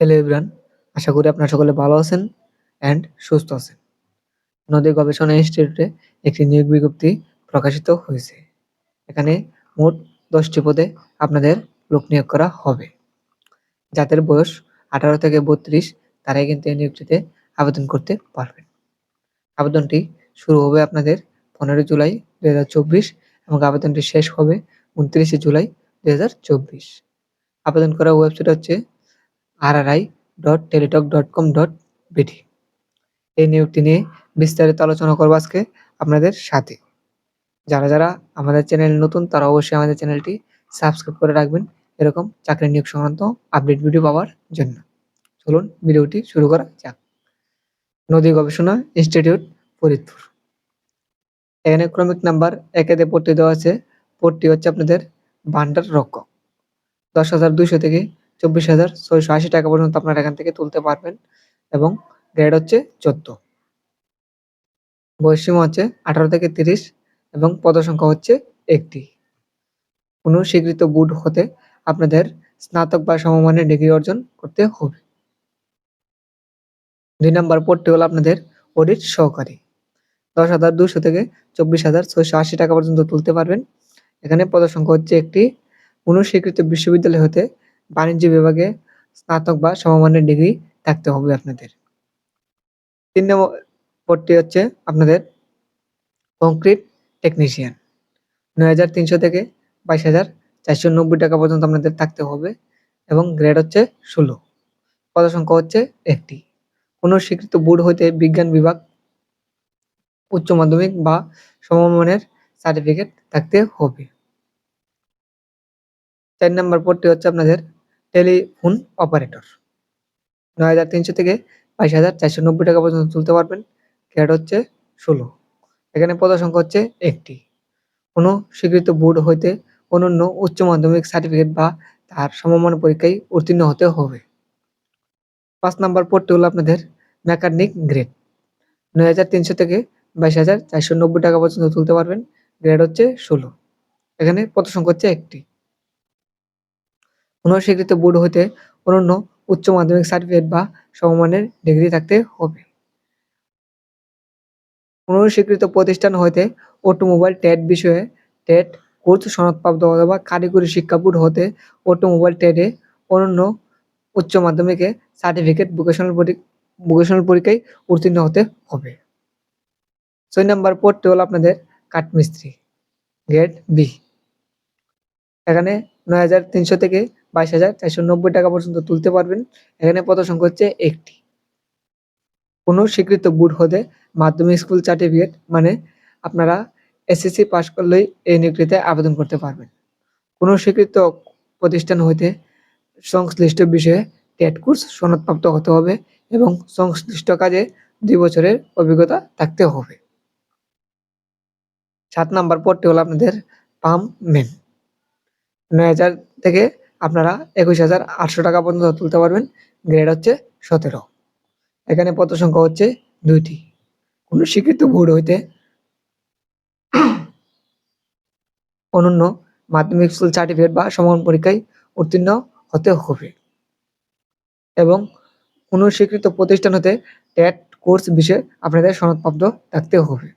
Hello everyone আশা করি আপনারা সকলে ভালো আছেন অ্যান্ড সুস্থ আছেন। নদী গবেষণা ইনস্টিটিউটে একটি নিয়োগ বিজ্ঞপ্তি প্রকাশিত হয়েছে। এখানে মোট দশটি পদে আপনাদের লোক নিয়োগ করা হবে। যাদের বয়স আঠারো থেকে বত্রিশ, তারাই কিন্তু এই নিয়োগটিতে আবেদন করতে পারবেন। আবেদনটি শুরু হবে আপনাদের পনেরোই জুলাই দু হাজার চব্বিশ এবং আবেদনটি শেষ হবে উনত্রিশে জুলাই দু হাজার চব্বিশ। আবেদন করার ওয়েবসাইট হচ্ছে RRI dot Teletalk dot com dot BD এই নিয়োগটি নিয়ে বিস্তারিত আলোচনা করব আজকে আপনাদের সাথে। যারা যারা আমাদের চ্যানেল নতুন, তারা অবশ্যই আমাদের চ্যানেলটি সাবস্ক্রাইব করে রাখবেন এরকম চাকরি নিয়োগ সংক্রান্ত আপডেট ভিডিও পাওয়ার জন্য। চলুন ভিডিওটি শুরু করা যাক। নদী গবেষণা ইনস্টিটিউট, ফরিদপুর। এখানে ক্রমিক নাম্বার একেতে পড়তে দেওয়া আছে। পড়টি হচ্ছে আপনাদের ভান্ডার রক্ষক। দশ হাজার দুইশো থেকে চব্বিশ হাজার ছয়শো আশি টাকা পর্যন্ত আপনারা এখান থেকে তুলতে পারবেন। এবং গ্রেড হচ্ছে চোদ্দ। বয়সীমা হচ্ছে আঠারো থেকে তিরিশ এবং পদসংখ্যা হচ্ছে একটি। কোনো স্বীকৃত বোর্ড হতে আপনাদের স্নাতক বা সমমানের ডিগ্রি অর্জন করতে হবে। দুই নম্বর পদটি হলো আপনাদের অডিট সহকারী। দশ হাজার দুশো থেকে চব্বিশ হাজার ছয়শো আশি টাকা পর্যন্ত তুলতে পারবেন। এখানে পদসংখ্যা হচ্ছে একটি। কোনো স্বীকৃত বিশ্ববিদ্যালয় হতে বাণিজ্য বিভাগে স্নাতক বা সমমানের ডিগ্রি থাকতে হবে আপনাদের। তিন নম্বর পদটি হচ্ছে আপনাদের কংক্রিট টেকনিশিয়ান নয় হাজার তিনশো থেকে বাইশ হাজার চারশো নব্বই টাকা পর্যন্ত আপনাদের থাকতে হবে এবং গ্রেড হচ্ছে ষোলো। পদসংখ্যা হচ্ছে একটি। কোনো স্বীকৃত বোর্ড হইতে বিজ্ঞান বিভাগ, উচ্চ মাধ্যমিক বা সমমানের সার্টিফিকেট থাকতে হবে। চার নম্বর পদটি হচ্ছে আপনাদের টেলিফোন অপারেটর। নয় হাজার তিনশো থেকে বাইশ হাজার চারশো নব্বই টাকা পর্যন্ত তুলতে পারবেন। গ্রেড হচ্ছে ষোলো। এখানে পদ সংখ্যা হচ্ছে একটি। কোনো স্বীকৃত বোর্ড হইতে অনন্য উচ্চ মাধ্যমিক সার্টিফিকেট বা তার সমমান পরীক্ষায় উত্তীর্ণ হতে হবে। পাঁচ নাম্বার পদটি হলো আপনাদের মেকানিক গ্রেড। নয় হাজার তিনশো থেকে বাইশ হাজার চারশো নব্বই টাকা পর্যন্ত তুলতে পারবেন। গ্রেড হচ্ছে ষোলো। এখানে পদ সংখ্যা হচ্ছে একটি। স্বীকৃত বোর্ড হতে অনন্য উচ্চ মাধ্যমিক সার্টিফিকেট বা সমমানের ডিগ্রি থাকতে হবে। কোনো স্বীকৃত প্রতিষ্ঠান হতে অটোমোবাইল টেট বিষয়ে টেট কোর্স সনদপ্রাপ্ত অথবা কারিগরি শিক্ষা বোর্ড হতে অটোমোবাইল টেটে অনন্য উচ্চ মাধ্যমিকে সার্টিফিকেট ভোকেশনাল ভোকেশনাল পরীক্ষায় উত্তীর্ণ হতে হবে। ছয় নাম্বার পদটি হলো আপনাদের কাঠমিস্ত্রি গ্রেড বি এখানে নয় হাজার তিনশো থেকে বাইশ হাজার চারশো নব্বই টাকা পর্যন্ত তুলতে পারবেন। এখানে পদ সংখ্যা হচ্ছে একটি। কোনো স্বীকৃত বুট হতে মাধ্যমিক স্কুল সার্টিফিকেট মানে আপনারা এসএসসি পাস করলেই এই নিয়োগটিতে আবেদন করতে পারবেন। কোনো স্বীকৃত প্রতিষ্ঠান হইতে সংশ্লিষ্ট বিষয়ে টেট কোর্স সনদপ্রাপ্ত হতে হবে এবং সংশ্লিষ্ট কাজে দুই বছরের অভিজ্ঞতা থাকতে হবে। সাত নাম্বার পদটি হলো আপনাদের পাম্প মেন। নয় হাজার থেকে আপনারা একুশ হাজার আটশো টাকা পর্যন্ত তুলতে পারবেন। গ্রেড হচ্ছে সতেরো। এখানে পত্র সংখ্যা হচ্ছে দুইটি। কোনো স্বীকৃত বোর্ড হইতে অনন্য মাধ্যমিক স্কুল সার্টিফিকেট বা সমান পরীক্ষায় উত্তীর্ণ হতে হবে। এবং কোনো স্বীকৃত প্রতিষ্ঠান হতে টেট কোর্স বিষয়ে আপনাদের সনদপ্রাপ্ত থাকতে হবে।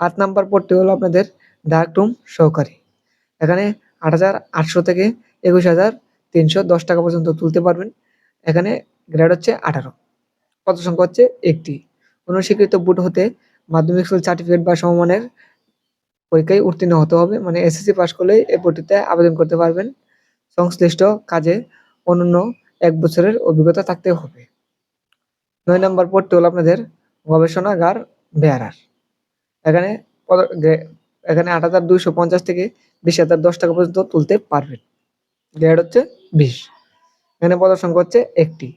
আট নাম্বার পদটি হলো আপনাদের ডার্ক রুম সহকারী। এখানে আট হাজার আটশো থেকে একুশ হাজার তিনশো দশ টাকা পর্যন্ত তুলতে পারবেন। এখানে গ্রেড হচ্ছে আঠারো। পদ সংখ্যা হচ্ছে একটি। কোনো স্বীকৃত বোর্ড হতে মাধ্যমিক স্কুল সার্টিফিকেট বা সমমানের পরীক্ষায় উত্তীর্ণ হতে হবে। মানে এসএসসি পাস করলেই এই পদটিতে আবেদন করতে পারবেন। সংশ্লিষ্ট কাজে অনন্য এক বছরের অভিজ্ঞতা থাকতে হবে। নয় নম্বর পদটি হলো আপনাদের গবেষণাগার বেয়ারার এখানে এখানে আট হাজার দুইশো পঞ্চাশ থেকে বিশ হাজার দশ টাকা পর্যন্ত তুলতে পারবেন। গ্রেড হচ্ছে বিশ। এখানে পদের সংখ্যা হচ্ছে একটি।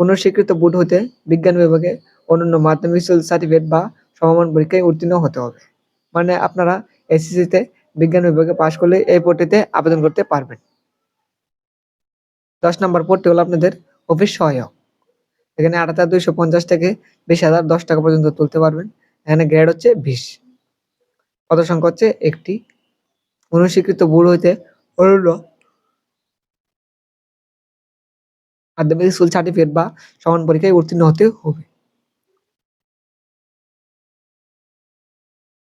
কোনো স্বীকৃত হতে বিজ্ঞান বিভাগে অন্যান্য মাধ্যমিক সার্টিফিকেট বা সমমান পরীক্ষায় উত্তীর্ণ হতে হবে। মানে আপনারা এসএসসিতে বিজ্ঞান বিভাগে পাশ করলে এই পদটিতে আবেদন করতে পারবেন। দশ নম্বর পদটি হলো আপনাদের অফিস সহায়ক। এখানে আট হাজার দুইশো পঞ্চাশ থেকে বিশ হাজার দশ টাকা পর্যন্ত তুলতে পারবেন। এখানে গ্রেড হচ্ছে বিশ। পদ সংখ্যা হচ্ছে একটি। অনুস্বীকৃত বোর্ড হইতে অন্য মাধ্যমিক স্কুল সার্টিফিকেট বা সমান পরীক্ষায় উত্তীর্ণ হতে হবে।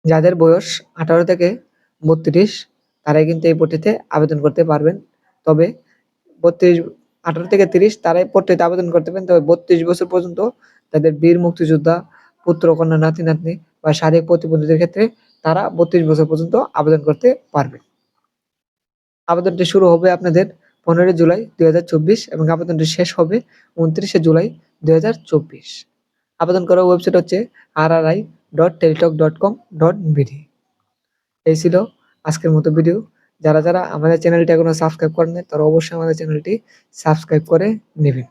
যাদের বয়স আঠারো থেকে বত্রিশ, তারাই কিন্তু এই ভর্তিতে আবেদন করতে পারবেন। তবে বত্রিশ, আঠারো থেকে তিরিশ তারাই ভর্তিতে আবেদন করতে পারেন তবে বত্রিশ বছর পর্যন্ত তাদের বীর মুক্তিযোদ্ধা পুত্র, কন্যা, নাতি, নাতনি বা শারীরিক প্রতিবন্ধীদের ক্ষেত্রে তারা বত্রিশ বছর পর্যন্ত আবেদন করতে পারবে। আবেদনটি শুরু হবে আপনাদের পনেরোই জুলাই দু হাজার চব্বিশ এবং আবেদনটি শেষ হবে উনত্রিশে জুলাই দুই হাজার চব্বিশ। আবেদন করার ওয়েবসাইট হচ্ছে R R I dot Teletalk dot com dot BD এই ছিল আজকের মতো ভিডিও। যারা যারা আমাদের চ্যানেলটি এখনও সাবস্ক্রাইব করেন তারা অবশ্যই আমাদের চ্যানেলটি সাবস্ক্রাইব করে নেবেন।